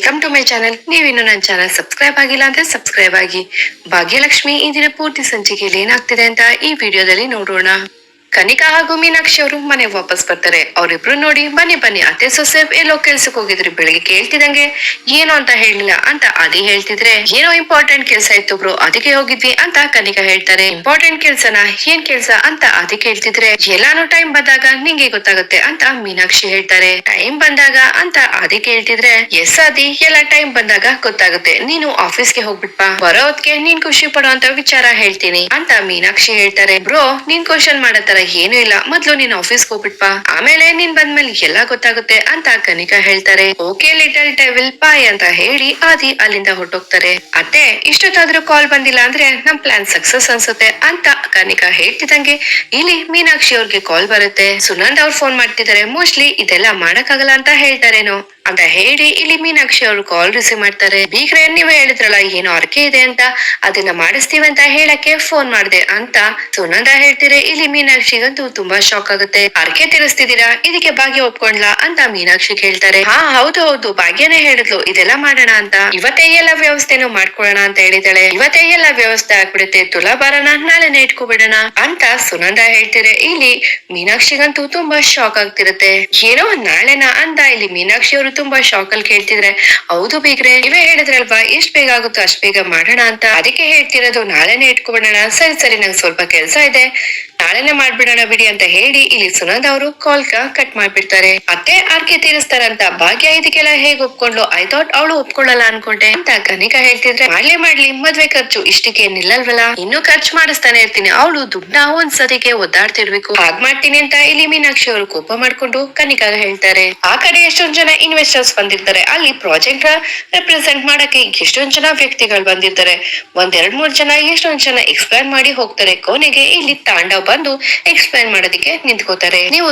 Welcome to my channel ನೀವಿನ್ನು ನನ್ನ channel subscribe ಆಗಿಲ್ಲ ಅಂದ್ರೆ ಸಬ್ಸ್ಕ್ರೈಬ್ ಆಗಿ. ಭಾಗ್ಯಲಕ್ಷ್ಮಿ ಇಂದಿನ ಪೂರ್ತಿ ಸಂಚಿಕೆಯಲ್ಲಿ ಏನಾಗ್ತಿದೆ ಅಂತ ಈ ವಿಡಿಯೋದಲ್ಲಿ ನೋಡೋಣ. ಕನಿಕಾ ಹಾಗೂ ಮೀನಾಕ್ಷಿ ಅವರು ಮನೆ ವಾಪಸ್ ಬರ್ತಾರೆ. ಅವ್ರಿಬ್ರು ನೋಡಿ, ಬನ್ನಿ ಬನ್ನಿ, ಅತ್ತೆ, ಸೊಸೆ, ಎಲ್ಲೋ ಕೆಲ್ಸಕ್ಕೆ ಹೋಗಿದ್ರಿ, ಬೆಳಿಗ್ಗೆ ಕೇಳ್ತಿದಂಗೆ. ಏನು ಅಂತ ಹೇಳಿಲ್ಲ ಅಂತ ಅದಿ ಹೇಳ್ತಿದ್ರೆ, ಏನೋ ಇಂಪಾರ್ಟೆಂಟ್ ಕೆಲ್ಸ ಇತ್ತು ಬ್ರೋ, ಅದಕ್ಕೆ ಹೋಗಿದ್ವಿ ಅಂತ ಕನಿಕಾ ಹೇಳ್ತಾರೆ. ಇಂಪಾರ್ಟೆಂಟ್ ಕೆಲ್ಸನ ಏನ್ ಕೆಲ್ಸ ಅಂತ ಅದಿ ಕೇಳ್ತಿದ್ರೆ, ಎಲ್ಲಾನು ಟೈಮ್ ಬಂದಾಗ ನಿಂಗೆ ಗೊತ್ತಾಗುತ್ತೆ ಅಂತ ಮೀನಾಕ್ಷಿ ಹೇಳ್ತಾರೆ. ಟೈಮ್ ಬಂದಾಗ ಅಂತ ಅದಿ ಕೇಳ್ತಿದ್ರೆ, ಎಸ್ ಅದಿ ಎಲ್ಲ ಟೈಮ್ ಬಂದಾಗ ಗೊತ್ತಾಗುತ್ತೆ. ನೀನು ಆಫೀಸ್ಗೆ ಹೋಗ್ಬಿಟ್ಪಾ. ಬರೋ ಹೊತ್ಗೆ ನೀನ್ ಖುಷಿ ಪಡುವಂತ ವಿಚಾರ ಹೇಳ್ತೀನಿ ಅಂತ ಮೀನಾಕ್ಷಿ ಹೇಳ್ತಾರೆ. ಬ್ರೋ, ನೀನ್ ಕ್ವಶನ್ ಮಾಡತರ ಏನು ಇಲ್ಲ. ಮೊದ್ಲು ನೀನ್ ಆಫೀಸ್ ಹೋಗ್ಬಿಟ್ಪಾ ಆಮೇಲೆ ನೀನ್ ಬಂದ್ಮೇಲೆ ಎಲ್ಲಾ ಗೊತ್ತಾಗುತ್ತೆ ಅಂತ ಕನಿಕಾ ಹೇಳ್ತಾರೆ. ಓಕೆ ಲಿಟಲ್ ಟೆವಿಲ್ ಬಾಯ್ ಅಂತ ಹೇಳಿ ಆದಿ ಅಲ್ಲಿಂದ ಹೊರಟೋಗ್ತಾರೆ. ಅತ್ತೆ, ಇಷ್ಟೊತ್ತಾದ್ರೂ ಕಾಲ್ ಬಂದಿಲ್ಲ ಅಂದ್ರೆ ನಮ್ ಪ್ಲಾನ್ ಸಕ್ಸಸ್ ಅನ್ಸುತ್ತೆ ಅಂತ ಕನಿಕಾ ಹೇಳ್ತಿದಂಗೆ ಇಲ್ಲಿ ಮೀನಾಕ್ಷಿ ಅವ್ರಿಗೆ ಕಾಲ್ ಬರುತ್ತೆ. ಸುನಂದ್ ಅವ್ರು ಫೋನ್ ಮಾಡ್ತಿದ್ದಾರೆ ಮೋಸ್ಟ್ಲಿ ಇದೆಲ್ಲ ಮಾಡಕ್ಕಾಗಲ್ಲ ಅಂತ ಹೇಳ್ತಾರೇನೋ. ಅಂತ ಹೇಳಿ ಇಲ್ಲಿ ಮೀನಾಕ್ಷಿ ಅವರು ಕಾಲ್ ರಿಸೀವ್ ಮಾಡ್ತಾರೆ. ಬೀಗ್ರೆ, ನೀವೇ ಹೇಳಿದ್ರಲ್ಲ, ಏನು ಅರ್ಕೆ ಇದೆ ಅಂತ. ಅದನ್ನ ಮಾಡಿಸ್ತೀವಿ ಅಂತ ಹೇಳಕ್ಕೆ ಫೋನ್ ಮಾಡಿದೆ ಅಂತ. ಸುನಂದ ಹೇಳ್ತೀರಿ, ಇಲ್ಲಿ ಮೀನಾಕ್ಷಿಗಂತೂ ತುಂಬಾ ಶಾಕ್ ಆಗುತ್ತೆ. ಅರ್ಕೆ ತಿಳಿಸ್ತಿದ್ದೀರಾ ಇದಕ್ಕೆ ಭಾಗ್ಯ ಒಪ್ಕೊಂಡ್ಲಾ ಅಂತ ಮೀನಾಕ್ಷಿ ಹೇಳ್ತಾರೆ ಹಾ, ಹೌದು ಹೌದು, ಭಾಗ್ಯನೇ ಹೇಳಿದ್ಲು. ಇದೆಲ್ಲ ಮಾಡೋಣ ಅಂತ. ಇವತ್ತೇ ಎಲ್ಲ ವ್ಯವಸ್ಥೆನೂ ಮಾಡ್ಕೊಳ್ಳೋಣ ಅಂತ ಹೇಳಿದಾಳೆ ಇವತ್ತೇ ಎಲ್ಲ ವ್ಯವಸ್ಥೆ ಆಗ್ಬಿಡುತ್ತೆ. ತುಲಾಭಾರನ ನಾಳೆನೆ ಇಟ್ಕೊಬಿಡೋಣ ಅಂತ ಸುನಂದ ಹೇಳ್ತಾರೆ. ಇಲ್ಲಿ ಮೀನಾಕ್ಷಿಗಂತೂ ತುಂಬಾ ಶಾಕ್ ಆಗ್ತಿರುತ್ತೆ. ಏನೋ ನಾಳೆನಾ ಅಂತ ಇಲ್ಲಿ ಮೀನಾಕ್ಷಿ ಅವರು ತುಂಬಾ ಶಾಕ್ ಅಲ್ಲಿ ಕೇಳ್ತಿದ್ರೆ, ಹೌದು ಬೀಗ್ರೆ, ನೀವೇ ಹೇಳಿದ್ರಲ್ವಾ, ಎಷ್ಟ್ ಬೇಗ ಆಗುತ್ತೋ ಅಷ್ಟ್ ಬೇಗ ಮಾಡೋಣ ಅಂತ? ಅದಕ್ಕೆ ಹೇಳ್ತಿರೋದು, ನಾಳೆನೆ ಇಟ್ಕೊಬಿಡೋಣ. ಸರಿ ಸರಿ, ನಂಗೆ ಸ್ವಲ್ಪ ಕೆಲ್ಸ ಇದೆ. ನಾಳೆನೆ ಮಾಡ್ಬಿಡೋಣ ಬಿಡಿ ಅಂತ ಹೇಳಿ ಇಲ್ಲಿ ಸುನಂದ್ ಅವರು ಕಾಲ್ ಕಟ್ ಮಾಡ್ಬಿಡ್ತಾರೆ. ಅತ್ತೆ ಆರ್ಕೆ ತೀರಿಸ್ತಾರಂತ ಭಾಗ್ಯ ಇದಕ್ಕೆಲ್ಲ ಹೇಗ್ ಒಪ್ಕೊಂಡ್ಲು? ಐ ಥಾಟ್ ಅವಳು ಒಪ್ಕೊಳ್ಳಲ್ಲ ಅನ್ಕೊಂಡೆ. ಅಂತ ಕನಿಕಾ ಹೇಳ್ತಿದ್ರೆ, ಮಾಡ್ಲಿ ಮಾಡ್ಲಿ, ಮದ್ವೆ ಖರ್ಚು. ಇಷ್ಟಕ್ಕೆ ನಿಲ್ಲಲ್ವಲ್ಲ? ಇನ್ನು ಖರ್ಚು ಮಾಡಿಸ್ತಾನೆ ಇರ್ತೀನಿ. ಅವಳು ದುಡ್ಡನ್ನ ಒಂದ್ ಸತಿಗೆ ಒದ್ದಾಡ್ತಿರ್ಬೇಕು. ಹಾಗ್ ಮಾಡ್ತೀನಿ ಅಂತ ಇಲ್ಲಿ ಮೀನಾಕ್ಷಿ ಅವರು ಕೋಪ ಮಾಡ್ಕೊಂಡು ಕನಿಕಾಗ ಹೇಳ್ತಾರೆ. ಆ ಕಡೆ ಎಷ್ಟೊಂದ್ ಜನ ಇನ್ವೆಸ್ಟರ್ಸ್ ಬಂದಿರ್ತಾರೆ. ಅಲ್ಲಿ ಪ್ರಾಜೆಕ್ಟ್ ರೆಪ್ರೆಸೆಂಟ್ ಮಾಡಕ್ಕೆ ಎಷ್ಟೊಂದ್ ಜನ ವ್ಯಕ್ತಿಗಳು ಬಂದಿರ್ತಾರೆ. ಒಂದ್ ಎರಡ್ ಮೂರ್ ಜನ ಎಷ್ಟೊಂದ್ ಜನ ಎಕ್ಸ್ಪ್ಲೈನ್ ಮಾಡಿ ಹೋಗ್ತಾರೆ. ಕೊನೆಗೆ ಇಲ್ಲಿ ತಾಂಡವ್ ಬಂದು ಎಕ್ಸ್ಪ್ಲೈನ್ ಮಾಡೋದಕ್ಕೆ ನಿಂತ್ಕೋತಾರೆ. ನೀವು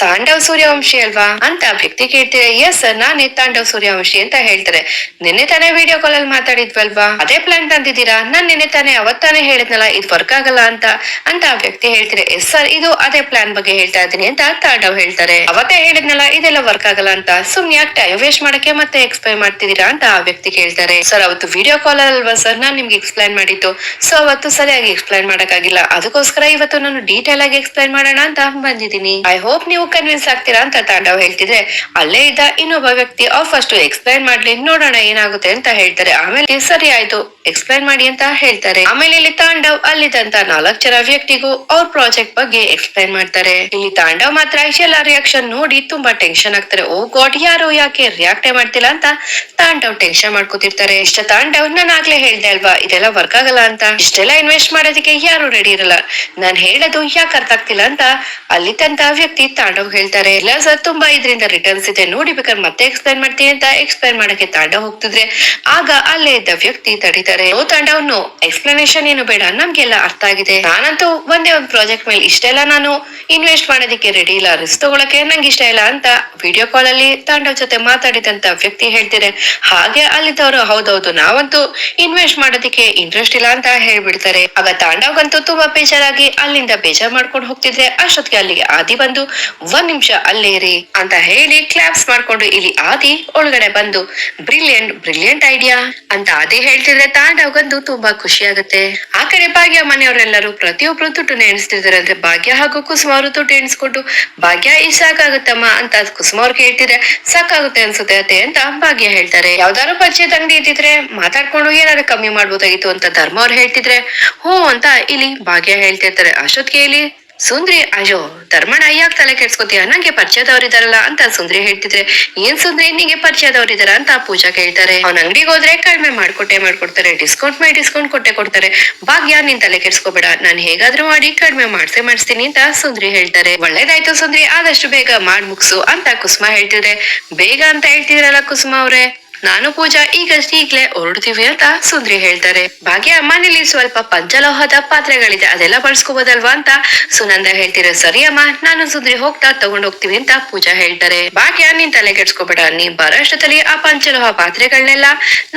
ತಾಂಡವ್ ಸೂರ್ಯವಂಶಿ ಅಲ್ವಾ? ಅಂತ ವ್ಯಕ್ತಿ ಕೇಳ್ತೀರಾ ಎಸ್ ಸರ್ ನಾನೇ ತಾಂಡವ್ ಸೂರ್ಯವಂಶಿ ಅಂತ ಹೇಳ್ತಾರೆ. ನಿನ್ನೆ ತಾನೇ ವಿಡಿಯೋ ಕಾಲ್ ಅಲ್ಲಿ ಮಾತಾಡಿದ್ವಲ್ವಾ? ಅದೇ ಪ್ಲಾನ್ ತಂದಿದ್ದೀರಾ? ನಾನ್ ನಿನ್ನೆ ತಾನೇ ಅವತ್ತಾನೆ ಹೇಳಿದ್ನಲ್ಲ, ಇದು ವರ್ಕ್ ಆಗಲ್ಲ ಅಂತ. ಅಂತ ಆ ವ್ಯಕ್ತಿ ಹೇಳ್ತಾರೆ ಎಸ್ ಸರ್ ಇದು ಅದೇ ಪ್ಲಾನ್ ಬಗ್ಗೆ ಹೇಳ್ತಾ ಇದ್ದೀನಿ ಅಂತ ತಾಂಡವ್ ಹೇಳ್ತಾರೆ. ಅವತ್ತೇ ಹೇಳಿದ್ನಲ್ಲ, ಇದೆಲ್ಲ ವರ್ಕ್ ಆಗಲ್ಲ ಅಂತ. ಸುಮ್ನೆ ಯಾಕೆ ಟೈಮ್ ವೇಸ್ಟ್ ಮಾಡಕ್ಕೆ ಮತ್ತೆ ಎಕ್ಸ್ಪ್ಲೈನ್ ಮಾಡ್ತಿದ್ದೀರಾ ಅಂತ ಆ ವ್ಯಕ್ತಿ ಕೇಳ್ತಾರೆ. ಸರ್ ಅವತ್ತು ವಿಡಿಯೋ ಕಾಲ್ ಅಲ್ವಾ ಸರ್ ನಾನ್ ನಿಮ್ಗೆ ಎಕ್ಸ್ಪ್ಲೈನ್ ಮಾಡಿತ್ತು ಸೊ ಅವತ್ತು ಸರಿಯಾಗಿ ಎಕ್ಸ್ಪ್ಲೈನ್ ಮಾಡಕ್ಕಾಗಿಲ್ಲ. ಅದಕ್ಕೋಸ್ಕರ ಇವತ್ತು ನಾನು ಡೀಟೇಲ್ ಆಗಿ ಎಕ್ಸ್ಪ್ಲೈನ್ ಮಾಡೋಣ ಅಂತ ಬಂದಿದ್ದೀನಿ. ಐ ಹೋಪ್ ನೀವು ಕನ್ವಿನ್ಸ್ ಆಗ್ತೀರಾ ಅಂತ ತಾಂಡವ್ ಹೇಳ್ತಿದ್ರೆ, ಅಲ್ಲೇ ಇದ್ದ ಇನ್ನೊಬ್ಬ ವ್ಯಕ್ತಿ ಆ ಫಸ್ಟ್ ಎಕ್ಸ್ಪ್ಲೈನ್ ಮಾಡ್ಲಿ, ನೋಡೋಣ ಏನಾಗುತ್ತೆ ಅಂತ ಹೇಳ್ತಾರೆ. ಆಮೇಲೆ ಸರಿ ಆಯ್ತು. ಎಕ್ಸ್ಪ್ಲೈನ್ ಮಾಡಿ ಅಂತ ಹೇಳ್ತಾರೆ. ಆಮೇಲೆ ಇಲ್ಲಿ ತಾಂಡವ್ ಅಲ್ಲಿದ್ದಂತ ನಾಲ್ಕ್ ಜನ ವ್ಯಕ್ತಿಗೂ ಅವ್ರ ಪ್ರಾಜೆಕ್ಟ್ ಬಗ್ಗೆ ಎಕ್ಸ್ಪ್ಲೈನ್ ಮಾಡ್ತಾರೆ. ಇಲ್ಲಿ ತಾಂಡವ್ ಮಾತ್ರ ಎಲ್ಲ ರಿಯಾಕ್ಷನ್ ನೋಡಿ ತುಂಬಾ ಟೆನ್ಷನ್ ಆಗ್ತಾರೆ. ಓ ಗಾಡ್, ಯಾರು ಯಾಕೆ ರಿಯಾಕ್ಟ್ ಮಾಡ್ತಿಲ್ಲ ಅಂತ ತಾಂಡವ್ ಟೆನ್ಷನ್ ಮಾಡ್ಕೋತಿರ್ತಾರೆ. ಇಷ್ಟ ತಾಂಡವ್ ನಾನು ಆಗ್ಲೇ ಹೇಳ್ದೆ ಅಲ್ವಾ, ಇದೆಲ್ಲ ವರ್ಕ್ ಆಗಲ್ಲ ಅಂತ. ಇಷ್ಟೆಲ್ಲ ಇನ್ವೆಸ್ಟ್ ಮಾಡೋದಕ್ಕೆ ಯಾರು ರೆಡಿ ಇರಲ್ಲ. ನಾನ್ ಹೇಳೋದು ಯಾಕೆ ಅರ್ಥ ಆಗ್ತಿಲ್ಲ ಅಂತ ಅಲ್ಲಿ ತಂತ ವ್ಯಕ್ತಿ ತಾಂಡವ್ ಹೇಳ್ತಾರೆ. ಇಲ್ಲ ಸರ್ ತುಂಬಾ ಇದರಿಂದ ರಿಟರ್ನ್ಸ್ ಇದೆ, ನೋಡಿ ಬೇಕಾದ್ರೆ ಮತ್ತೆ ಎಕ್ಸ್ಪ್ಲೈನ್ ಮಾಡ್ತೀನಿ ಅಂತ ಎಕ್ಸ್ಪ್ಲೈನ್ ಮಾಡಕ್ಕೆ ತಾಂಡವ್ ಹೋಗ್ತಿದ್ರೆ. ಆಗ ಅಲ್ಲೇ ಇದ್ದ ವ್ಯಕ್ತಿ ತಡೀತಾರೆ ಓ ತಂಡ ಎಕ್ಸ್ಪ್ಲನೇಷನ್ ಏನು ಬೇಡ, ನಮ್ಗೆಲ್ಲ ಅರ್ಥ ಆಗಿದೆ. ನಾನಂತೂ ಒಂದೇ ಒಂದು ಪ್ರಾಜೆಕ್ಟ್ ಮೇಲೆ ಇಷ್ಟೆಲ್ಲ ನಾನು ಇನ್ವೆಸ್ಟ್ ಮಾಡೋದಕ್ಕೆ ರೆಡಿ ಇಲ್ಲ ರಿಸ್ಕ್ ತಗೊಳಕ್ಕೆ ನಂಗೆ ಇಷ್ಟ ಇಲ್ಲ ಅಂತ ವಿಡಿಯೋ ಕಾಲ್ ಅಲ್ಲಿ ತಾಂಡವ್ ಜೊತೆ ಮಾತಾಡಿದಂತ ವ್ಯಕ್ತಿ ಹೇಳ್ತಿದ್ರೆ, ಹಾಗೆ ಅಲ್ಲಿದ್ದವರು, ಹೌದೌದು, ನಾವಂತೂ ಇನ್ವೆಸ್ಟ್ ಮಾಡೋದಕ್ಕೆ ಇಂಟ್ರೆಸ್ಟ್ ಇಲ್ಲ ಅಂತ ಹೇಳ್ಬಿಡ್ತಾರೆ. ಆಗ ತಾಂಡವ್ಗಂತೂ ತುಂಬಾ ಬೇಜಾರಾಗಿ ಅಲ್ಲಿಂದ ಬೇಜಾರ್ ಮಾಡ್ಕೊಂಡು ಹೋಗ್ತಿದ್ರೆ ಅಷ್ಟೊತ್ತಿಗೆ ಅಲ್ಲಿಗೆ ಆದಿ ಬಂದು, ಒಂದ್ ನಿಮಿಷ, ಅಲ್ಲೇ ಇರಿ ಅಂತ ಹೇಳಿ ಕ್ಲಾಪ್ಸ್ ಮಾಡ್ಕೊಂಡು ಇಲ್ಲಿ ಆದಿ ಒಳಗಡೆ ಬಂದು ಬ್ರಿಲಿಯಂಟ್ ಬ್ರಿಲಿಯಂಟ್ ಐಡಿಯಾ ಅಂತ ಆದಿ ಹೇಳ್ತಿದ್ರೆ ತಾಂಡವ್ಗಂತೂ ತುಂಬಾ ಖುಷಿ ಆಗುತ್ತೆ ಆ ಕಡೆ ಭಾಗ್ಯ ಮನೆಯವರೆಲ್ಲರೂ ಪ್ರತಿಯೊಬ್ರು ತುಟ್ಟು ಎಣಿಸ್ತಿದ್ದಾರೆ ಅಂದ್ರೆ ಭಾಗ್ಯ ಹಾಗೂ ಕುಸುಮ ಅವರು ದುಡ್ಡು ಎಣಿಸ್ಕೊಂಡು ಭಾಗ್ಯ, ಈ ಸಾಕಾಗುತ್ತಮ್ಮ ಅಂತ ಕುಸುಮ ಅವ್ರಿಗೆ ಹೇಳ್ತಿದ್ರೆ ಸಾಕಾಗುತ್ತೆ ಅನ್ಸುತ್ತೆ ಅತ್ತೆ ಅಂತ ಭಾಗ್ಯ ಹೇಳ್ತಾರೆ. ಯಾವ್ದಾದ್ರು ಪರಿಚಯದ ಅಂಗಡಿ ಇದ್ದಿದ್ರೆ ಮಾತಾಡ್ಕೊಂಡು ಏನಾದ್ರು ಕಮ್ಮಿ ಮಾಡ್ಬೋದಾಗಿತ್ತು ಅಂತ ಧರ್ಮ ಅವ್ರು ಹೇಳ್ತಿದ್ರೆ, ಹ್ಞೂ ಅಂತ ಇಲ್ಲಿ ಭಾಗ್ಯ ಹೇಳ್ತಿರ್ತಾರೆ. ಅಷ್ಟೊತ್ತಿಗೆ ಇಲ್ಲಿ ಸುಂದ್ರಿ, ಅಯ್ಯೋ ಧರ್ಮಣ್ಣ ಯಾಕೆ ತಲೆ ಕೆಡ್ಸ್ಕೊತೀಯ? ನಂಗೆ ಪರಿಚಯದವರಿದಾರಲ್ಲ ಅಂತ ಸುಂದ್ರಿ ಹೇಳ್ತಿದ್ರೆ, ಏನ್ ಸುಂದ್ರಿ, ನಿಂಗೆ ಪರಿಚಯದವ್ರಿದಾರ ಅಂತ ಪೂಜಾ ಕೇಳ್ತಾರೆ. ಅವ್ನ ಅಂಗಡಿಗೆ ಹೋದ್ರೆ ಕಡಿಮೆ ಮಾಡ್ಕೊಟ್ಟೆ ಮಾಡ್ಕೊಡ್ತಾರೆ, ಡಿಸ್ಕೌಂಟ್ ಮೇಲೆ ಡಿಸ್ಕೌಂಟ್ ಕೊಟ್ಟೆ ಕೊಡ್ತಾರೆ. ಭಾಗ್ಯ, ನೀನ್ ತಲೆ ಕೆಡ್ಸ್ಕೊಬೇಡ. ನಾನ್ ಹೇಗಾದ್ರೂ ಮಾಡಿ ಕಡಿಮೆ ಮಾಡ್ಸೆ ಮಾಡಿಸ್ತೀನಿ ಅಂತ ಸುಂದ್ರಿ ಹೇಳ್ತಾರೆ. ಒಳ್ಳೇದಾಯ್ತು ಸುಂದ್ರಿ, ಆದಷ್ಟು ಬೇಗ ಮಾಡ್ ಮುಗ್ಸು ಅಂತ ಕುಸುಮ ಹೇಳ್ತಿದ್ರೆ. ಬೇಗ ಅಂತ ಹೇಳ್ತಿದ್ರಲ್ಲ ಕುಸುಮ ಅವ್ರೆ. ನಾನು ಪೂಜಾ ಈಗ ಈಗ್ಲೇ ಹೊರಡ್ತೀವಿ ಅಂತ ಸುಂದ್ರಿ ಹೇಳ್ತಾರೆ. ಭಾಗ್ಯ, ಮನೇಲಿ ಸ್ವಲ್ಪ ಪಂಚಲೋಹದ ಪಾತ್ರೆಗಳಿದೆ, ಅದೆಲ್ಲ ಬಳಸ್ಕೋಬೋದಲ್ವಾ ಅಂತ ಸುನಂದ ಹೇಳ್ತೀರ ಸರಿ ಅಮ್ಮ ನಾನು ಸುಂದ್ರಿ ಹೋಗ್ತಾ ತಗೊಂಡ್ ಹೋಗ್ತೀವಿ ಅಂತ ಪೂಜಾ ಹೇಳ್ತಾರೆ. ಭಾಗ್ಯ, ನೀನ್ ತಲೆ ಕೆಡ್ಸ್ಕೊಬೇಡ, ನೀನ್ ಬರೋಷ್ಟದಲ್ಲಿ ಆ ಪಂಚಲೋಹ ಪಾತ್ರೆಗಳನ್ನೆಲ್ಲ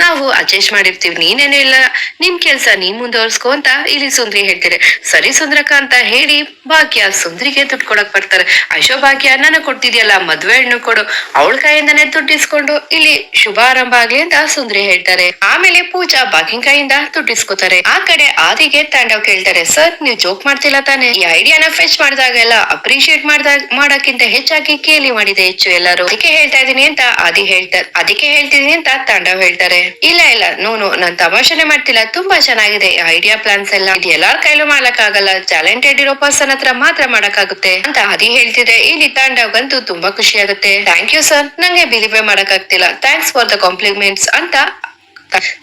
ನಾವು ಅಡ್ಜಸ್ಟ್ ಮಾಡಿರ್ತೀವಿ, ನೀನೇನು ಇಲ್ಲ, ನಿನ್ ಕೆಲ್ಸ ನೀನ್ ಮುಂದುವರ್ಸ್ಕೊ ಅಂತ ಇಲ್ಲಿ ಸುಂದ್ರಿ ಹೇಳ್ತಾರೆ. ಸರಿ ಸುಂದ್ರಕ್ಕ ಅಂತ ಹೇಳಿ ಭಾಗ್ಯ ಸುಂದ್ರಿಗೆ ದುಡ್ಡು ಕೊಡಕ್ ಬರ್ತಾರೆ. ಅಶೋ ಭಾಗ್ಯ ನನಗ್ ಕೊಡ್ತಿದ್ಯಲ್ಲ, ಮದ್ವೆ ಹೆಣ್ಣು ಕೊಡು. ಅವಳ ಕೈಯಿಂದಾನೆ ದುಡ್ಡು ಇಸ್ಕೊಂಡು ಇಲ್ಲಿ ಶುಭ ಆರಂಭ ಆಗ್ಲಿ ಅಂತ ಸುಂದ್ರಿ ಹೇಳ್ತಾರೆ. ಆಮೇಲೆ ಪೂಜಾ ಬಾಗಿನಕಾಯಿಂದ ದುಡ್ಡಿಸ್ಕೋತಾರೆ. ಆ ಕಡೆ ಆದಿಗೆ ತಾಂಡವ್ ಕೇಳ್ತಾರೆ, ಸರ್, ನೀವು ಜೋಕ್ ಮಾಡ್ತಿಲ್ಲ ತಾನೆ? ಈ ಐಡಿಯಾನ ಫೆಚ್ ಮಾಡಿದಾಗೆಲ್ಲ ಅಪ್ರಿಶಿಯೇಟ್ ಮಾಡ್ದಾಗ, ಮಾಡಕ್ಕಿಂತ ಹೆಚ್ಚಾಗಿ ಕೇಳಿ ಮಾಡಿದೆ ಹೆಚ್ಚು ಎಲ್ಲರೂ. ಅದಕ್ಕೆ ಹೇಳ್ತಾ ಇದೀನಿ ಅಂತ ಆದಿ ಹೇಳ್ತಾರೆ ಅದಕ್ಕೆ ಹೇಳ್ತಿದೀನಿ ಅಂತ ತಾಂಡವ್ ಹೇಳ್ತಾರೆ. ಇಲ್ಲ ಇಲ್ಲ, ನೋನು, ನಾನ್ ತಮಾಷೆನೆ ಮಾಡ್ತಿಲ್ಲ. ತುಂಬಾ ಚೆನ್ನಾಗಿದೆ ಐಡಿಯಾ ಪ್ಲಾನ್ಸ್ ಎಲ್ಲ. ಇದು ಎಲ್ಲಾರ್ ಕೈಲೂ ಮಾಡಕ್ಕಾಗಲ್ಲ ಟ್ಯಾಲೆಂಟೆಡ್ ಇರೋ ಪರ್ಸನ್ ಹತ್ರ ಮಾತ್ರ ಮಾಡಕ್ಕಾಗುತ್ತೆ ಅಂತ ಆದಿ ಹೇಳ್ತಿದ್ರೆ ಇಲ್ಲಿ ತಾಂಡವ್ಗಂತೂ ತುಂಬಾ ಖುಷಿ ಆಗುತ್ತೆ. ಥ್ಯಾಂಕ್ ಯು ಸರ್ ನಂಗೆ ಬಿಲೀವೇ ಮಾಡಕ್ಕಾಗ್ತಿಲ್ಲ. ಥ್ಯಾಂಕ್ಸ್ ಫಾರ್ ದ ಕಾಂಪ್ಲಿಮೆಂಟ್ಸ್ ಅಂತ ತ-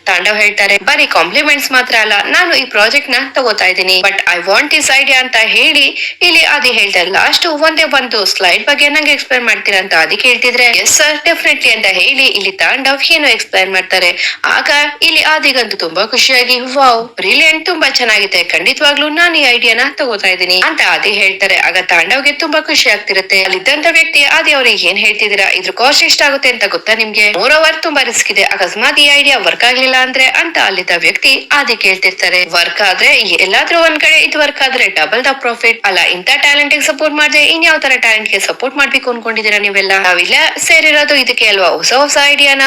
ತಾಂಡವ್ ಹೇಳ್ತಾರೆ, ಬರಿ ಕಾಂಪ್ಲಿಮೆಂಟ್ಸ್ ಮಾತ್ರ ಅಲ್ಲ, ನಾನು ಈ ಪ್ರಾಜೆಕ್ಟ್ನ ತಗೋತಾ ಇದ್ದೀನಿ. But I want is idea ಅಂತ ಹೇಳಿ, ಇಲ್ಲಿ ಆದಿ ಹೇಳ್ತಾರೆ ಲಾಸ್ಟ್ ಒಂದೇ ಒಂದು ಸ್ಲೈಡ್ ಬಗ್ಗೆ ನಂಗೆ ಎಕ್ಸ್ಪ್ಲೈನ್ ಮಾಡ್ತೀರಾ ಅಂತ ಆದಿ ಹೇಳ್ತಿದ್ರೆ ಎಸ್ ಸರ್ ಡೆಫಿನೆಟ್ಲಿ ಅಂತ ಹೇಳಿ ಇಲ್ಲಿ ತಾಂಡವ್ ಏನು ಎಕ್ಸ್ಪ್ಲೈನ್ ಮಾಡ್ತಾರೆ. ಆಗ ಇಲ್ಲಿ ಆದಿಗಂತೂ ತುಂಬಾ ಖುಷಿಯಾಗಿ ವಾವ್ ಬ್ರಿಲಿಯಂಟ್ ತುಂಬಾ ಚೆನ್ನಾಗಿದೆ. ಖಂಡಿತವಾಗ್ಲೂ ನಾನು ಈ ಐಡಿಯಾನ ತಗೋತಾ ಇದ್ದೀನಿ ಅಂತ ಆದಿ ಹೇಳ್ತಾರೆ. ಆಗ ತಾಂಡವ್ಗೆ ತುಂಬಾ ಖುಷಿ ಆಗ್ತಿರುತ್ತೆ. ಅಲ್ಲಿದ್ದಂತ ವ್ಯಕ್ತಿ ಆದಿ ಅವ್ರಿಗೆ ಏನ್ ಹೇಳ್ತಿದ್ದೀರಾ? ಇದ್ರ ಕಾಸ್ಟ್ ಎಷ್ಟಾಗುತ್ತೆ ಅಂತ ಗೊತ್ತಾ ನಿಮ್ಗೆ? ಮೋರ್ ಅವರ್ ತುಂಬಾ ರಿಸ್ಕ್ ಇದೆ. ಅಕಸ್ಮಾತ್ ಈ ಐಡಿಯಾ ವರ್ಕ್ ಆಗ್ಲಿಲ್ಲ ಅಂದ್ರೆ ಅಂತ ಅಲ್ಲಿದ್ದ ವ್ಯಕ್ತಿ ಆದಿ ಕೇಳ್ತಿರ್ತಾರೆ. ವರ್ಕ್ ಆದ್ರೆ ಎಲ್ಲಾದ್ರೂ ಒಂದ್ ಕಡೆ ಇದು ವರ್ಕ್ ಆದ್ರೆ ಡಬಲ್ ದ ಪ್ರಾಫಿಟ್ ಅಲ್ಲ ಇಂತ ಟ್ಯಾಲೆಂಟ್ಗೆ ಸಪೋರ್ಟ್ ಮಾಡಿದ್ರೆ ಇನ್ ಯಾವ ತರ ಟ್ಯಾಲೆಂಟ್ಗೆ ಸಪೋರ್ಟ್ ಮಾಡ್ಬೇಕು ಅನ್ಕೊಂಡಿದೀರಾ ನೀವೆಲ್ಲ? ನಾವಿಲ್ಲ ಸೇರಿರೋದು ಇದಕ್ಕೆ ಅಲ್ವಾ? ಹೊಸ ಹೊಸ ಐಡಿಯಾನ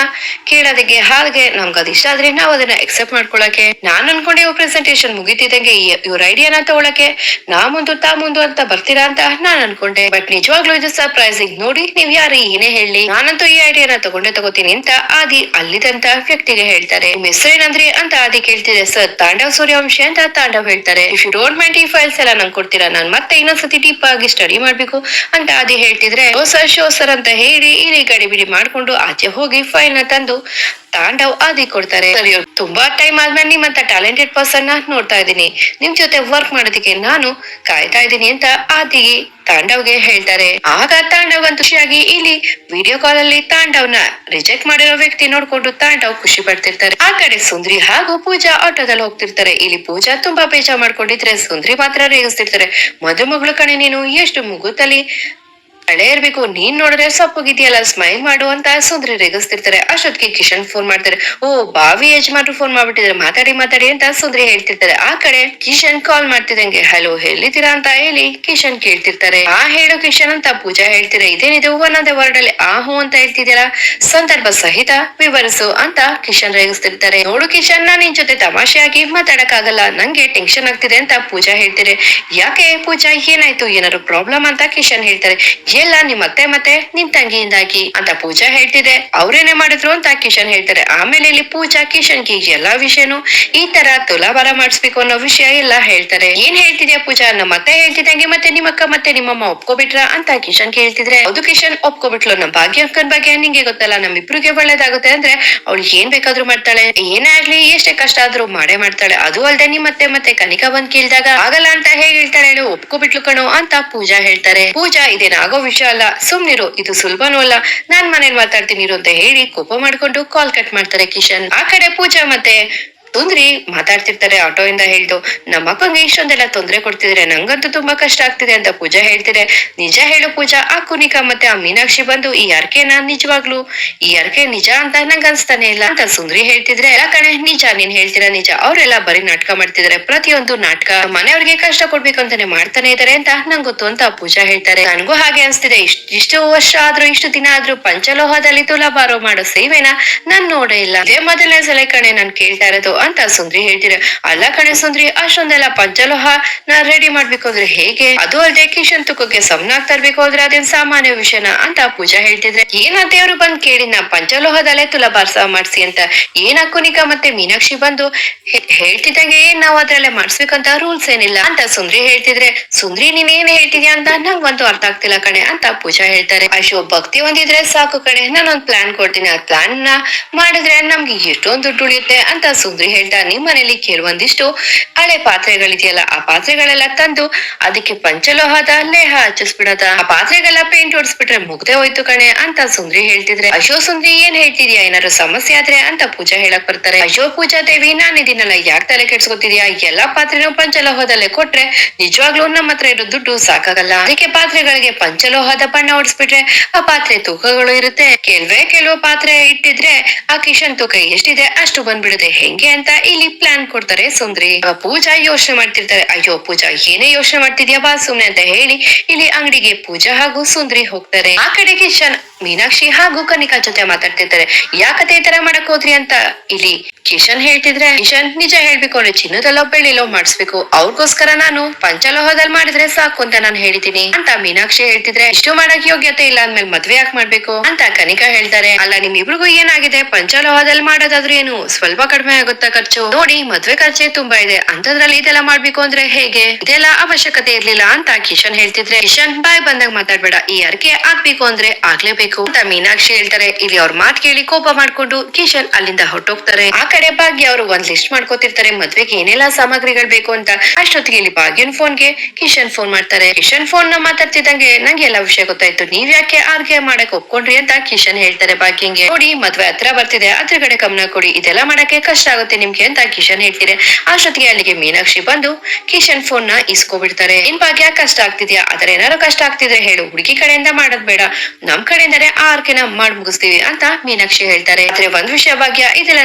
ಕೇಳೋದಕ್ಕೆ ಹಾಗೆ ನಮ್ಗೆ ಅದ್ ಇಷ್ಟ ಆದ್ರೆ ನಾವು ಅದನ್ನ ಎಕ್ಸೆಪ್ಟ್ ಮಾಡ್ಕೊಳಕ್ಕೆ. ನಾನ್ ಅನ್ಕೊಂಡೆ ಇವ್ ಪ್ರೆಸೆಂಟೇಶನ್ ಮುಗಿತಿದ್ದಂಗೆ ಇವ್ರ ಐಡಿಯಾನ ತಗೊಳಕ್ಕೆ. ನಾ ಮುಂದು, ತಾ ಮುಂದು ಅಂತ ಬರ್ತೀರಾ ಅಂತ ನಾನ್ ಅನ್ಕೊಂಡೆ. ಬಟ್ ನಿಜವಾಗ್ಲೂ ಇದು ಸರ್ಪ್ರೈಸಿಂಗ್ ನೋಡಿ, ನೀವ್ ಯಾರು ಏನೇ ಹೇಳಿ, ನಾನಂತೂ ಈ ಐಡಿಯಾನ ತಗೊಂಡೆ ತಗೋತೀನಿ ಅಂತ ಆದಿ ಅಲ್ಲಿದಂತ ವ್ಯಕ್ತಿಗೆ ಹೇಳ್ತಾರೆ. ಮಿಸ್ ಹೆಸರೇನಂದ್ರಿ ಅಂತ ಆದಿ ಕೇಳ್ತಿದೆ. ಸರ್ ತಾಂಡವ್ ಸೂರ್ಯವಂಶಿ ಅಂತ ತಾಂಡವ್ ಹೇಳ್ತಾರೆ. ಇಫ್ ಯು ಡೋಂಟ್ ಮೈಂಡ್ ಈ ಫೈಲ್ಸ್ ಎಲ್ಲ ನಂಗೆ ಕೊಡ್ತೀರಾ? ನಾನು ಮತ್ತೆ ಇನ್ನೊಂದ್ಸತಿ ಡೀಪ್ ಆಗಿ ಸ್ಟಡಿ ಮಾಡ್ಬೇಕು ಅಂತ ಆದಿ ಹೇಳ್ತಿದ್ರೆ, ಓ ಸರ್ ಶೋ ಸರ್ ಅಂತ ಹೇಳಿ, ಇಲ್ಲಿ ಗಡಿಬಿಡಿ ಮಾಡ್ಕೊಂಡು ಆಚೆ ಹೋಗಿ ಫೈಲ್ನ ತಂದು ತಾಂಡವ್ ಆದಿ ಕೊಡ್ತಾರೆ. ತುಂಬಾ ಟೈಮ್ ಆದ್ಮೇಲೆ ನಿಮ್ಮಂತ ಟ್ಯಾಲೆಂಟೆಡ್ ಪರ್ಸನ್ನ ನೋಡ್ತಾ ಇದ್ದೀನಿ. ನಿಮ್ ಜೊತೆ ವರ್ಕ್ ಮಾಡೋದಕ್ಕೆ ನಾನು ಕಾಯ್ತಾ ಇದ್ದೀನಿ ಅಂತ ಆದಿಗೆ ತಾಂಡವ್ಗೆ ಹೇಳ್ತಾರೆ. ಆಗ ತಾಂಡವ್ ಖುಷಿಯಾಗಿ ಇಲ್ಲಿ ವಿಡಿಯೋ ಕಾಲ್ ಅಲ್ಲಿ ತಾಂಡವ್ನ ರಿಜೆಕ್ಟ್ ಮಾಡಿರೋ ವ್ಯಕ್ತಿ ನೋಡ್ಕೊಂಡು ತಾಂಡವ್ ಖುಷಿ ಪಡ್ತಿರ್ತಾರೆ. ಆ ಕಡೆ ಸುಂದ್ರಿ ಹಾಗೂ ಪೂಜಾ ಆಟೋದಲ್ಲಿ ಹೋಗ್ತಿರ್ತಾರೆ. ಇಲ್ಲಿ ಪೂಜಾ ತುಂಬಾ ಬೇಜಾರ್ ಮಾಡ್ಕೊಂಡಿದ್ರೆ ಸುಂದ್ರಿ ಮಾತ್ರ ರೇಗಿಸ್ತಿರ್ತಾರೆ. ಮದುಮಗಳು ಕಣೆ ನೀನು ಎಷ್ಟು ಮುಗುತ್ತಲ್ಲಿ ಹಳೆ ಇರ್ಬೇಕು, ನೀನ್ ನೋಡಿದ್ರೆ ಸಪ್ಪಗಿದೆಯಲ್ಲ ಸ್ಮೈಲ್ ಮಾಡು ಅಂತ ಸುಂದ್ರಿ ರೇಗಿಸ್ತಿರ್ತಾರೆ. ಅಷ್ಟೊತ್ತಿಗೆ ಕಿಶನ್ ಫೋನ್ ಮಾಡ್ತಾರೆ. ಓ, ಬಾವಿ ಯಜಮಾನ್ರು ಫೋನ್ ಮಾಡ್ಬಿಟ್ಟಿದ್ರೆ ಮಾತಾಡಿ ಮಾತಾಡಿ ಅಂತ ಸುಂದ್ರಿ ಹೇಳ್ತಿರ್ತಾರೆ. ಆ ಕಡೆ ಕಿಶನ್ ಕಾಲ್ ಮಾಡ್ತಿದಂಗೆ ಹಲೋ ಹೇಳಿದ್ದೀರಾ ಅಂತ ಹೇಳಿ, ಕಿಶನ್ ಕೇಳ್ತಿರ್ತಾರೆ. ಆ, ಹೇಳು ಕಿಶನ್ ಅಂತ ಪೂಜಾ ಹೇಳ್ತಿದ್ರೆ ಇದೇನಿದೆ? ಒಂದೊಂದೇ ವರ್ಡ್ ಅಲ್ಲಿ ಆ ಹೂ ಅಂತ ಹೇಳ್ತಿದ್ದೀರಾ ಸಂದರ್ಭ ಸಹಿತ ವಿವರಿಸು ಅಂತ ಕಿಶನ್ ರೇಗಿಸ್ತಿರ್ತಾರೆ. ನೋಡು ಕಿಶನ್ ನಾ ನಿನ್ ಜೊತೆ ತಮಾಷೆಯಾಗಿ ಮಾತಾಡಕ್ಕಾಗಲ್ಲ. ನಂಗೆ ಟೆನ್ಷನ್ ಆಗ್ತಿದೆ ಅಂತ ಪೂಜಾ ಹೇಳ್ತೀರಿ ಯಾಕೆ ಪೂಜಾ, ಏನಾಯ್ತು? ಏನಾದ್ರು ಪ್ರಾಬ್ಲಮ್ ಅಂತ ಕಿಶನ್ ಹೇಳ್ತಾರೆ. ಎಲ್ಲ ನಿಮ್ ಅತ್ತೆ ಮತ್ತೆ, ನಿನ್ ತಂಗಿಯಿಂದಾಗಿ ಅಂತ ಪೂಜಾ ಹೇಳ್ತಿದೆ. ಅವ್ರೇನೇ ಮಾಡಿದ್ರು ಅಂತ ಕಿಶನ್ ಹೇಳ್ತಾರೆ. ಆಮೇಲೆ ಇಲ್ಲಿ ಪೂಜಾ ಕಿಶನ್ಗೆ ಎಲ್ಲಾ ವಿಷಯನು ಈ ತರ ತುಲಾಭಾರ ಮಾಡಿಸ್ಬೇಕು ಅನ್ನೋ ವಿಷಯ ಎಲ್ಲ ಹೇಳ್ತಾರೆ. ಏನ್ ಹೇಳ್ತಿದ್ಯಾ ಪೂಜಾ? ನಮ್ಮ ಅತ್ತೆ ಹೇಳ್ತಿದಂಗೆ ಮತ್ತೆ ನಿಮ್ಮ ಅಕ್ಕ ಮತ್ತೆ ನಿಮ್ಮಮ್ಮ ಒಪ್ಕೋಬಿಟ್ರ ಅಂತ ಕಿಶನ್ ಕೇಳ್ತಿದ್ರೆ ಅದು ಕಿಶನ್, ಒಪ್ಕೋಬಿಟ್ಲು. ನಮ್ಮ ಭಾಗ್ಯ ಅಕ್ಕನ್ ಬಗ್ಗೆ ನಿಂಗೆ ಗೊತ್ತಲ್ಲ, ನಮ್ಮಿಬ್ರಿಗೆ ಒಳ್ಳೇದಾಗುತ್ತೆ ಅಂದ್ರೆ ಅವಳು ಏನ್ ಬೇಕಾದ್ರೂ ಮಾಡ್ತಾಳೆ. ಏನೇ ಆಗ್ಲಿ, ಎಷ್ಟೇ ಕಷ್ಟ ಆದ್ರೂ ಮಾಡೇ ಮಾಡ್ತಾಳೆ. ಅದು ಅಲ್ದೆ ನಿಮ್ಮತ್ತೆ ಮತ್ತೆ ಕನಿಕಾ ಬಂದ್ ಕೇಳಿದಾಗ ಆಗಲ್ಲ ಅಂತ ಹೇಗೆ ಹೇಳ್ತಾಳೆ ಹೇಳು. ಒಪ್ಕೋಬಿಟ್ಲು ಕಣೋ ಅಂತ ಪೂಜಾ ಹೇಳ್ತಾರೆ. ಪೂಜಾ, ಇದೇನಾಗೋ ಅಲ್ಲ. ಸುಮ್ನಿರು ಇದು ಸುಲಭನೂ ಅಲ್ಲ. ನಾನ್ ಮನೇಲಿ ಮಾತಾಡ್ತೀನಿ ಅಂತ ಹೇಳಿ ಕೋಪ ಮಾಡ್ಕೊಂಡು ಕಾಲ್ ಕಟ್ ಮಾಡ್ತಾರೆ ಕಿಶನ್. ಆ ಕಡೆ ಪೂಜಾ ಮತ್ತೆ ಸುಂದ್ರಿ ಮಾತಾಡ್ತಿರ್ತಾರೆ ಆಟೋ ಇಂದ ಹೇಳ್ದು. ನಮ್ಮ ಅಪ್ಪಂಗೆ ಇಷ್ಟೊಂದೆಲ್ಲ ತೊಂದರೆ ಕೊಡ್ತಿದ್ರೆ ನಂಗಂತೂ ತುಂಬಾ ಕಷ್ಟ ಆಗ್ತಿದೆ ಅಂತ ಪೂಜಾ ಹೇಳ್ತಿದೆ. ನಿಜ ಹೇಳು ಪೂಜಾ, ಆ ಕುನಿಕಾ ಮತ್ತೆ ಆ ಮೀನಾಕ್ಷಿ ಬಂದು ಈ ಅರ್ಕೆನ ನಿಜವಾಗ್ಲು? ಈ ಅರ್ಕೆ ನಿಜ ಅಂತ ನಂಗ ಅನ್ಸ್ತಾನೆ ಇಲ್ಲ ಅಂತ ಸುಂದ್ರಿ ಹೇಳ್ತಿದ್ರೆ ಎಲ್ಲ ಕಣೆ, ನಿಜ ನೀನ್ ಹೇಳ್ತೀರಾ ನಿಜ? ಅವರೆಲ್ಲ ಬರೀ ನಾಟಕ ಮಾಡ್ತಿದಾರೆ. ಪ್ರತಿಯೊಂದು ನಾಟಕ ಮನೆಯವ್ರಿಗೆ ಕಷ್ಟ ಕೊಡ್ಬೇಕು ಅಂತಾನೆ ಮಾಡ್ತಾನೆ ಇದಾರೆ ಅಂತ ನಂಗ್ ಗೊತ್ತು ಅಂತ ಪೂಜಾ ಹೇಳ್ತಾರೆ. ನನಗೂ ಹಾಗೆ ಅನ್ಸ್ತಿದೆ. ಇಷ್ಟ, ಇಷ್ಟು ವರ್ಷ ಆದ್ರೂ, ಇಷ್ಟು ದಿನ ಆದ್ರೂ ಪಂಚಲೋಹದಲ್ಲಿ ಬಾರೋ ಮಾಡೋ ಸೇವೆನ ನಾನ್ ನೋಡೇ ಇಲ್ಲ. ಇದೇ ಮೊದಲನೇ ಸಲ ಕಣೆ ನಾನ್ ಕೇಳ್ತಾ ಇರೋದು. ಅಂತ ಸುಂದ್ರಿ ಹೇಳ್ತಿದ್ರೆ ಅಲ್ಲ ಕಣೆ ಸುಂದ್ರಿ, ಅಷ್ಟೊಂದೆಲ್ಲ ಪಂಚಲೋಹ ನಾ ರೆಡಿ ಮಾಡ್ಬೇಕು ಅಂದ್ರೆ ಹೇಗೆ? ಅದು ಅಲ್ದೆ ಕಿಶನ್ ತುಕಕ್ಕೆ ಸಮನಾಗ್ ತರ್ಬೇಕು ಅಂದ್ರೆ ಅದೇನ್ ಸಾಮಾನ್ಯ ವಿಷಯನ ಅಂತ ಪೂಜಾ ಹೇಳ್ತಿದ್ರೆ. ಏನ ದೇವ್ರು ಬಂದ್ ಕೇಳಿ ನಾ ಪಂಚಲೋಹದಲ್ಲೇ ತುಲಾಭಾರ ಮಾಡ್ಸಿ ಅಂತ? ಏನ ಮತ್ತೆ ಮೀನಾಕ್ಷಿ ಬಂದು ಹೇಳ್ತಿದ್ದಂಗೆ ಏನ್ ನಾವ್ ಅದ್ರಲ್ಲೇ ಮಾಡ್ಸ್ಬೇಕಂತ ರೂಲ್ಸ್ ಏನಿಲ್ಲ ಅಂತ ಸುಂದ್ರಿ ಹೇಳ್ತಿದ್ರೆ. ಸುಂದ್ರಿ ನೀನ್ ಏನ್ ಹೇಳ್ತಿದ್ಯಾ ಅಂತ ನಂಗಂತೂ ಅರ್ಥ ಆಗ್ತಿಲ್ಲ ಕಣೆ ಅಂತ ಪೂಜಾ ಹೇಳ್ತಾರೆ. ಅಶೋ ಭಕ್ತಿ ಒಂದಿದ್ರೆ ಸಾಕು ಕಣೆ, ನಾನೊಂದ್ ಪ್ಲಾನ್ ಕೊಡ್ತೀನಿ. ಆ ಪ್ಲಾನ್ನ ಮಾಡಿದ್ರೆ ನಮ್ಗೆ ಎಷ್ಟೊಂದು ದುಡ್ಡು ಉಳಿಯುತ್ತೆ ಅಂತ ಸುಂದ್ರಿ ಹೇಳ್ತಾ ನಿಮ್ ಮನೇಲಿ ಕೆಲವೊಂದಿಷ್ಟು ಹಳೆ ಪಾತ್ರೆಗಳಿದೆಯಲ್ಲ, ಆ ಪಾತ್ರೆಗಳೆಲ್ಲ ತಂದು ಅದಕ್ಕೆ ಪಂಚಲೋಹದ ಲೇಹ ಹಚ್ಚಿಸ್ಬಿಡದ. ಆ ಪಾತ್ರೆಗೆಲ್ಲ ಪೇಂಟ್ ಹೊಡ್ಸ್ಬಿಟ್ರೆ ಮುಗ್ದೆ ಹೋಯ್ತು ಕಣೆ ಅಂತ ಸುಂದ್ರಿ ಹೇಳ್ತಿದ್ರೆ. ಅಶೋ ಸುಂದ್ರಿ ಏನ್ ಹೇಳ್ತಿದ್ಯಾ? ಏನಾದ್ರು ಸಮಸ್ಯೆ ಆದ್ರೆ ಅಂತ ಪೂಜಾ ಹೇಳಕ್ ಬರ್ತಾರೆ. ಅಶೋ ಪೂಜಾ ದೇವಿ, ನಾನು ಇದನ್ನೆಲ್ಲ ಯಾಕೆ ತಲೆ ಕೆಡ್ಸ್ಕೊತಿದ್ಯಾ? ಎಲ್ಲಾ ಪಾತ್ರೆನೂ ಪಂಚಲೋಹದಲ್ಲೇ ಕೊಟ್ರೆ ನಿಜವಾಗ್ಲೂ ನಮ್ಮ ಹತ್ರ ಇರೋ ದುಡ್ಡು ಸಾಕಾಗಲ್ಲ. ಅದಕ್ಕೆ ಪಾತ್ರೆಗಳಿಗೆ ಪಂಚಲೋಹದ ಬಣ್ಣ ಹೊಡ್ಸ್ಬಿಟ್ರೆ ಆ ಪಾತ್ರೆ ತೂಕಗಳು ಇರುತ್ತೆ. ಕೆಲವೇ ಕೆಲವು ಪಾತ್ರೆ ಇಟ್ಟಿದ್ರೆ ಆ ಕಿಶನ್ ತೂಕ ಎಷ್ಟಿದೆ ಅಷ್ಟು ಬಂದ್ಬಿಡುತ್ತೆ. ಹೆಂಗೆ ಅಂತ ಅಂತ ಇಲ್ಲಿ ಪ್ಲಾನ್ ಕೊಡ್ತಾರೆ. ಸುಂದ್ರಿ ಪೂಜಾ ಯೋಚನೆ ಮಾಡ್ತಿರ್ತಾರೆ. ಅಯ್ಯೋ, ಪೂಜಾ, ಏನೇ ಯೋಚನೆ ಮಾಡ್ತಿದ್ಯಾ ಬಾ ಸುಮ್ನೆ ಅಂತ ಹೇಳಿ ಇಲ್ಲಿ ಅಂಗಡಿಗೆ ಪೂಜಾ ಹಾಗೂ ಸುಂದ್ರಿ ಹೋಗ್ತಾರೆ. ಆ ಕಡೆ ಕಿಶನ್, ಮೀನಾಕ್ಷಿ ಹಾಗೂ ಕನಿಕಾ ಜೊತೆ ಮಾತಾಡ್ತಿರ್ತಾರೆ. ಯಾಕತೆ ಈ ತರ ಮಾಡಕ್ ಹೋದ್ರಿ ಅಂತ ಇಲ್ಲಿ ಕಿಶನ್ ಹೇಳ್ತಿದ್ರೆ, ಕಿಶನ್ ನಿಜ ಹೇಳ್ಬೇಕು ಅಂದ್ರೆ ಚಿನ್ನದಲ್ಲೋ ಬೆಳ್ಳಿಲೋ ಮಾಡಿಸ್ಬೇಕು. ಅವ್ರಿಗೋಸ್ಕರ ನಾನು ಪಂಚಲೋಹದಲ್ಲಿ ಮಾಡಿದ್ರೆ ಸಾಕು ಅಂತ ನಾನು ಹೇಳಿದೀನಿ ಅಂತ ಮೀನಾಕ್ಷಿ ಹೇಳ್ತಿದ್ರೆ, ಇಷ್ಟು ಮಾಡಕ್ ಯೋಗ್ಯತೆ ಇಲ್ಲ ಅಂದ್ಮೇಲೆ ಮದ್ವೆ ಯಾಕೆ ಮಾಡ್ಬೇಕು? ಅಂತ ಕನಿಕಾ ಹೇಳ್ತಾರೆ. ಅಲ್ಲ, ನಿಮ್ಮಿಬ್ರಿಗೂ ಏನಾಗಿದೆ? ಪಂಚಲೋಹದಲ್ಲಿ ಮಾಡೋದಾದ್ರೂ ಏನು ಸ್ವಲ್ಪ ಕಡಿಮೆ ಆಗುತ್ತಾ ಖರ್ಚು? ನೋಡಿ, ಮದ್ವೆ ಖರ್ಚೆ ತುಂಬಾ ಇದೆ. ಅಂತದ್ರಲ್ಲಿ ಇದೆಲ್ಲ ಮಾಡ್ಬೇಕು ಅಂದ್ರೆ ಹೇಗೆ? ಇದೆಲ್ಲ ಅವಶ್ಯಕತೆ ಇರ್ಲಿಲ್ಲ ಅಂತ ಕಿಶನ್ ಹೇಳ್ತಿದ್ರೆ, ಕಿಶನ್ ಬಾಯ್ ಬಂದಾಗ ಮಾತಾಡ್ಬೇಡ. ಈ ಅರ್ಕೆ ಆಗ್ಬೇಕು ಅಂದ್ರೆ ಆಗ್ಲೇಬೇಕು. ಅಂತ ಮೀನಾಕ್ಷಿ ಹೇಳ್ತಾರೆ. ಇಲ್ಲಿ ಅವ್ರ ಮಾತ್ ಕೇಳಿ ಕೋಪ ಮಾಡ್ಕೊಂಡು ಕಿಶನ್ ಅಲ್ಲಿಂದ ಹೊರಟೋಗ್ತಾರೆ. ಕಡೆ ಭಾಗ್ಯ ಅವರು ಒಂದ್ ಲಿಸ್ಟ್ ಮಾಡ್ಕೋತಿರ್ತಾರೆ, ಮದ್ವೆಗೆ ಏನೆಲ್ಲಾ ಸಾಮಗ್ರಿಗಳು ಬೇಕು ಅಂತ. ಅಷ್ಟೊತ್ತಿಗೆ ಇಲ್ಲಿ ಭಾಗ್ಯನ್ ಫೋನ್ಗೆ ಕಿಶನ್ ಫೋನ್ ಮಾಡ್ತಾರೆ. ಕಿಶನ್ ಫೋನ್ನ ಮಾತಾಡ್ತಿದ್ದಂಗೆ ನಂಗೆ ಎಲ್ಲ ವಿಷಯ ಗೊತ್ತಾಯ್ತು. ನೀವ್ ಯಾಕೆ ಆರ್ಗೆ ಮಾಡಕ್ ಒಪ್ಕೊಂಡ್ರಿ ಅಂತ ಕಿಶನ್ ಹೇಳ್ತಾರೆ ಭಾಗ್ಯಂಗೆ. ನೋಡಿ, ಮದ್ವೆ ಹತ್ರ ಬರ್ತಿದೆ. ಅದ್ರ ಕಡೆ ಗಮನ ಕೊಡಿ. ಇದೆಲ್ಲ ಮಾಡಕ್ಕೆ ಕಷ್ಟ ಆಗುತ್ತೆ ನಿಮ್ಗೆ ಅಂತ ಕಿಶನ್ ಹೇಳ್ತಿದೆ. ಅಷ್ಟೊತ್ತಿಗೆ ಅಲ್ಲಿಗೆ ಮೀನಾಕ್ಷಿ ಬಂದು ಕಿಶನ್ ಫೋನ್ನ ಇಸ್ಕೊಬಿಡ್ತಾರೆ. ಇನ್ ಭಾಗ್ಯ ಕಷ್ಟ ಆಗ್ತಿದ್ಯಾ? ಆದ್ರೆ ಏನಾರು ಕಷ್ಟ ಆಗ್ತಿದ್ರೆ ಹೇಳು. ಹುಡುಗಿ ಕಡೆಯಿಂದ ಮಾಡೋದ್ ಬೇಡ. ನಮ್ ಕಡೆಯಿಂದಾನೆ ಆರ್ಕೆನ ಮಾಡ್ ಮುಗಿಸ್ತೀವಿ ಅಂತ ಮೀನಾಕ್ಷಿ ಹೇಳ್ತಾರೆ. ಆದ್ರೆ ಒಂದ್ ವಿಷಯ ಭಾಗ್ಯ, ಇದೆಲ್ಲ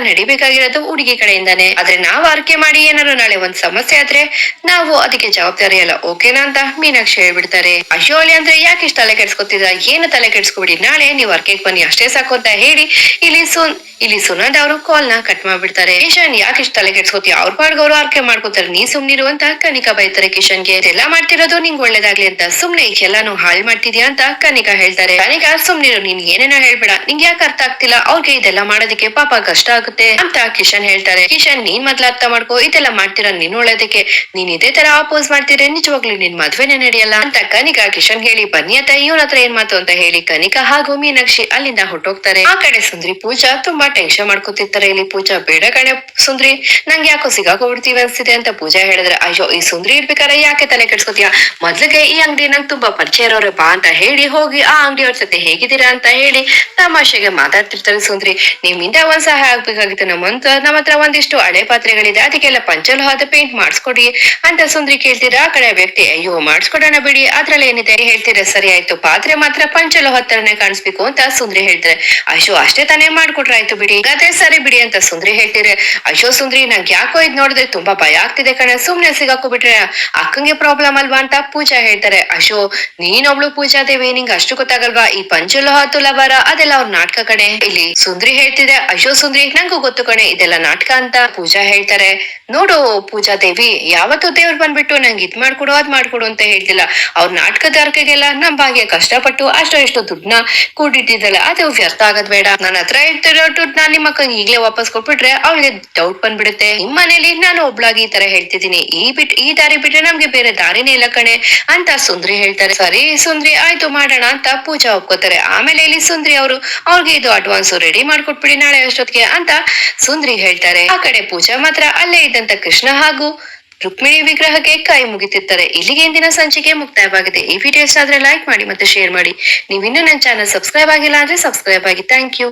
ನಡಿಬೇಕಾಗಿರೋದು ಹುಡುಗಿ ಕಡೆಯಿಂದಾನೆ. ಆದ್ರೆ ನಾವ್ ಆರ್ಕೆ ಮಾಡಿ ಏನಾದ್ರು ನಾಳೆ ಒಂದ್ ಸಮಸ್ಯೆ ಆದ್ರೆ ನಾವು ಅದಕ್ಕೆ ಜವಾಬ್ದಾರಿ ಅಲ್ಲ ಓಕೆನಾ ಅಂತ ಮೀನಾಕ್ಷಿ ಹೇಳ್ಬಿಡ್ತಾರೆ. ಅಶೋಲಿ ಅಂದ್ರೆ ಯಾಕೆ ಇಷ್ಟ ತಲೆ ಕೆಡ್ಸ್ಕೊತಿದ ಏನು ತಲೆ ಕೆಡ್ಸ್ಕೊಬಿಡಿ. ನಾಳೆ ನೀವ್ ಆರ್ಕೆಗ್ ಬನ್ನಿ ಅಷ್ಟೇ ಸಾಕು ಅಂತ ಹೇಳಿ ಇಲ್ಲಿ ಸುನ್, ಇಲ್ಲಿ ಸುನಂದ್ ಅವರು ಕಾಲ್ನ ಕಟ್ ಮಾಡ್ಬಿಡ್ತಾರೆ. ಕಿಶನ್ ಯಾಕೆ ಇಷ್ಟ ತಲೆ ಕೆಡ್ಸ್ಕೊತಿ? ಅವ್ರ ಪಾಡ್ಗವ್ರು ಆರ್ಕೆ ಮಾಡ್ಕೋತಾರೆ. ನೀ ಸುಮ್ನಿರು ಅಂತ ಕನಿಕಾ ಬೈತಾರೆ ಕಿಶನ್ಗೆ ಎಲ್ಲಾ ಮಾಡ್ತಿರೋದು ನಿಂಗ್ ಒಳ್ಳೇದಾಗ್ಲಿ ಅಂತ. ಸುಮ್ನೆ ಎಲ್ಲಾನು ಹಾಳ್ ಮಾಡ್ತಿದ್ಯಾ ಅಂತ ಕನಿಕಾ ಹೇಳ್ತಾರೆ. ಕನಿಕಾ ಸುಮ್ನಿರು, ನೀನ್ ಏನೇನ ಹೇಳ್ಬೇಡ. ನಿಂಗೆ ಯಾಕೆ ಅರ್ಥ ಆಗ್ತಿಲ್ಲ? ಅವ್ರಿಗೆ ಇದೆಲ್ಲ ಮಾಡೋದಕ್ಕೆ ಪಾಪ ಕಷ್ಟ ಆಗುತ್ತೆ ಅಂತ ಕಿಶನ್ ಹೇಳ್ತಾರೆ, ಕಿಶನ್, ನೀನ್ ಮೊದ್ಲ ಅರ್ಥ ಮಾಡ್ಕೋ, ಇದೆಲ್ಲ ಮಾಡ್ತೀರಾ? ನೀನ್ ಒಳ್ಳೇದಕ್ಕೆ, ನೀನ್ ಇದೇ ತರ ಅಪೋಸ್ ಮಾಡ್ತೀರ, ನಿಜವಾಗ್ಲೂ ನಿನ್ ಮದ್ವೆನೆ ನಡೆಯಲ್ಲ? ಅಂತ ಕನಿಕಾ ಕಿಶನ್ ಹೇಳಿ, ಬನ್ನಿ ಅಂತ ಇವನ ಹತ್ರ ಏನ್ ಮಾತು? ಅಂತ ಹೇಳಿ ಕನಿಕಾ ಹಾಗೂ ಮೀನಾಕ್ಷಿ ಅಲ್ಲಿಂದ ಹೊಟ್ಟೋಗ್ತಾರೆ ಆ ಕಡೆ ಸುಂದ್ರಿ ಪೂಜಾ ತುಂಬಾ ಟೆನ್ಷನ್ ಮಾಡ್ಕೋತಿರ್ತಾರೆ. ಇಲ್ಲಿ ಪೂಜಾ, ಬೇಡ ಕಣೆ ಸುಂದ್ರಿ, ನಂಗೆ ಯಾಕೋ ಸಿಗಾಕೋಬಿಡ್ತೀವಿ ಅನ್ಸ್ತಿದೆ ಅಂತ ಪೂಜಾ ಹೇಳಿದ್ರೆ, ಅಯ್ಯೋ, ಈ ಸುಂದ್ರಿ ಇರ್ಬೇಕಾರೆ ಯಾಕೆ ತಲೆ ಕೆಡ್ಸ್ಕೊತೀಯ? ಮೊದ್ಲಿಗೆ ಈ ಅಂಗಡಿ ನಂಗೆ ತುಂಬಾ ಪರಿಚಯ ಇರೋರೆ, ಬಾ ಅಂತ ಹೇಳಿ ಹೋಗಿ, ಆ ಅಂಗಡಿಯವ್ರ ಜೊತೆ ಹೇಗಿದ್ದೀರಾ? ಅಂತ ಹೇಳಿ ತಮಾಷೆಗೆ ಮಾತಾಡ್ತಿರ್ತಾರೆ ಸುಂದ್ರಿ. ನಿಮ್ಮಿಂದ ಒಂದ್ ಸಹಾಯ ಆಗ್ಬೇಕಾಗಿತ್ತು ನಮ್ಮಂತ ನಮ್ಮ ಹತ್ರ ಒಂದಿಷ್ಟು ಹಳೆ ಪಾತ್ರೆಗಳಿದೆ. ಅದಕ್ಕೆಲ್ಲ ಪಂಚಲೋಹದ ಪೇಂಟ್ ಮಾಡಿಸ್ಕೊಡಿ ಅಂತ ಸುಂದ್ರಿ ಕೇಳ್ತೀರಾ ಆ ಕಡೆ ವ್ಯಕ್ತಿ, ಅಯ್ಯೋ, ಮಾಡಿಸ್ಕೊಡೋಣ ಬಿಡಿ. ಅದ್ರಲ್ಲಿ ಏನಿದೆ? ಹೇಳ್ತೀರಾ ಸರಿ, ಆಯ್ತು. ಪಾತ್ರೆ ಮಾತ್ರ ಪಂಚಲೋಹ ತರನೇ ಕಾಣಿಸ್ಬೇಕು, ಅಂತ ಸುಂದ್ರಿ ಹೇಳ್ತಾರೆ. ಅಯ್ಯೋ, ಅಷ್ಟೇ ತಾನೇ ಮಾಡ್ಕೊಟ್ರೆ ಆಯ್ತು ಬಿಡಿ. ಅದೇ ಸರಿ ಬಿಡಿ, ಅಂತ ಸುಂದ್ರಿ ಹೇಳ್ತೀರಿ ಅಯ್ಯೋ, ಸುಂದ್ರಿ, ನಂಗೆ ಯಾಕೋ ಇದ್ ನೋಡಿದ್ರೆ ತುಂಬಾ ಭಯ ಆಗ್ತಿದೆ ಕಣ. ಸುಮ್ನೆ ಸಿಗಾಕೋಬಿಟ್ರೆ ಅಕ್ಕಂಗೆ ಪ್ರಾಬ್ಲಮ್ ಅಲ್ವಾ? ಅಂತ ಪೂಜಾ ಹೇಳ್ತಾರೆ. ಅಶೋ ನೀನೊಬ್ಳು ಪೂಜಾ ದೇವಿ. ನಿಂಗೆ ಅಷ್ಟು ಗೊತ್ತಾಗಲ್ವಾ? ಈ ಪಂಚಲೋಹ ತುಲಭಾರ ಅದೆಲ್ಲ ಅವ್ರ ನಾಟಕ ಕಣೆ. ಇಲ್ಲಿ ಸುಂದ್ರಿ ಹೇಳ್ತಿದೆ. ಅಶೋ ಸುಂದ್ರಿ, ನಂಗೂ ಗೊತ್ತು ಕಣೆ. ಇದೆಲ್ಲ ನಾಟಕ ಅಂತ ಪೂಜಾ ಹೇಳ್ತಾರೆ. ನೋಡು ಪೂಜಾ ದೇವಿ, ಯಾವತ್ತೂ ದೇವ್ರು ಬಂದ್ಬಿಟ್ಟು ನಂಗೆ ಇದ್ ಮಾಡ್ಕೊಡು, ಅದ್ ಮಾಡ್ಕೊಡು ಅಂತ ಹೇಳ್ತಿಲ್ಲ. ಅವ್ರ ನಾಟಕದಾರ್ಕೆಗೆಲ್ಲ ನಮ್ ಭಾಗ್ಯ ಕಷ್ಟಪಟ್ಟು ಅಷ್ಟೋ ಎಷ್ಟೋ ದುಡ್ಡನ್ನ ಕೂಡಿಟ್ಟಿದ್ದಲ್ಲ, ಅದು ವ್ಯರ್ಥ ಆಗದ್ ಬೇಡ. ನನ್ನ ಹತ್ರ ಇಟ್ಟಿರೋ ದುಡ್ಡನ್ನ ನಿಮ್ಮ ಅಕ್ಕಂಗೆ ಈಗ್ಲೇ ವಾಪಸ್ ಕೊಟ್ಬಿಟ್ರೆ ಅವಳಿಗೆ ಡೌಟ್ ಬಂದ್ಬಿಡುತ್ತೆ. ನಿಮ್ ಮನೇಲಿ ನಾನು ಒಬ್ಳಾಗಿ ಈ ತರ ಹೇಳ್ತಿದ್ದೀನಿ. ಈ ಬಿಟ್, ಈ ದಾರಿ ಬಿಟ್ರೆ ನಮ್ಗೆ ಬೇರೆ ದಾರಿನೇ ಇಲ್ಲ ಕಣೆ, ಅಂತ ಸುಂದ್ರಿ ಹೇಳ್ತಾರೆ. ಸರಿ ಸುಂದ್ರಿ, ಆಯ್ತು ಮಾಡೋಣ ಅಂತ ಪೂಜಾ ಒಪ್ಕೋತಾರೆ. ಆಮೇಲೆ ಇಲ್ಲಿ ಸುಂದ್ರಿ ಅವರು, ಅವ್ರಿಗೆ ಇದು ಅಡ್ವಾನ್ಸ್ ರೆಡಿ ಮಾಡ್ಕೊಟ್ಬಿಡಿ ನಾಳೆ ಅಷ್ಟೊತ್ತಿಗೆ ಅಂತ ಸುಂದ್ರಿ ಹೇಳ್ತಾರೆ. ಆ ಕಡೆ ಪೂಜಾ ಮಾತ್ರ ಅಲ್ಲೇ ಇದ್ದಂತ ಕೃಷ್ಣ ಹಾಗೂ ರುಕ್ಮಿಣಿ ವಿಗ್ರಹಕ್ಕೆ ಕೈ ಮುಗಿತಿರ್ತಾರೆ. ಇಲ್ಲಿಗೆ ಇಂದಿನ ಸಂಚಿಕೆ ಮುಕ್ತಾಯವಾಗಿದೆ. ಈ ವಿಡಿಯೋ ಆದ್ರೆ ಲೈಕ್ ಮಾಡಿ ಮತ್ತೆ ಶೇರ್ ಮಾಡಿ. ನೀವು ಇನ್ನೂ ನನ್ನ ಚಾನಲ್ ಸಬ್ಸ್ಕ್ರೈಬ್ ಆಗಿಲ್ಲ ಅಂದ್ರೆ ಸಬ್ಸ್ಕ್ರೈಬ್ ಆಗಿ. Thank you